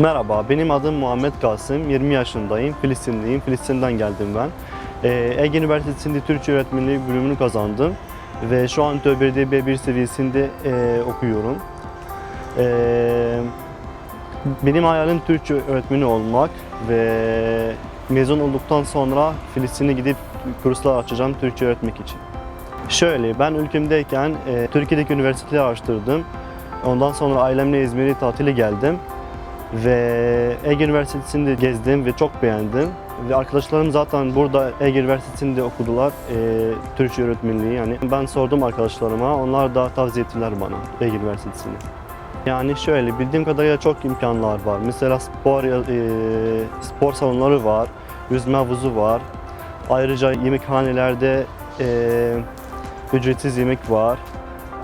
Merhaba, benim adım Muhammed Kasım, 20 yaşındayım, Filistinliyim, Filistin'den geldim ben. Ee, Ege Üniversitesi'nde Türkçe öğretmenliği bölümünü kazandım ve şu an TÖBR'de B1 seviyesinde e, okuyorum. Ee, benim hayalim Türkçe öğretmeni olmak ve mezun olduktan sonra Filistin'e gidip kurslar açacağım Türkçe öğretmek için. Şöyle, ben ülkemdeyken e, Türkiye'deki üniversiteleri araştırdım. Ondan sonra ailemle İzmir'e tatile geldim. Ve Ege Üniversitesi'nde gezdim ve çok beğendim. Ve arkadaşlarım zaten burada Ege Üniversitesi'nde okudular. E, Türkçe öğretmenliği yani. Ben sordum arkadaşlarıma, onlar da tavsiye ettiler bana Ege Üniversitesi'ni. Yani şöyle bildiğim kadarıyla çok imkanlar var. Mesela spor e, spor salonları var, yüzme havuzu var. Ayrıca yemekhanelerde e, ücretsiz yemek var.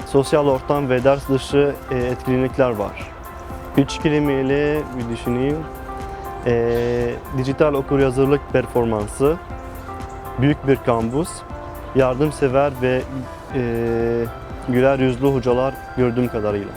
Sosyal ortam ve ders dışı e, etkinlikler var. Üç kelimeyle bir düşüneyim. E, dijital okuryazarlık performansı, büyük bir kampüs, yardımsever ve e, güler yüzlü hocalar gördüğüm kadarıyla.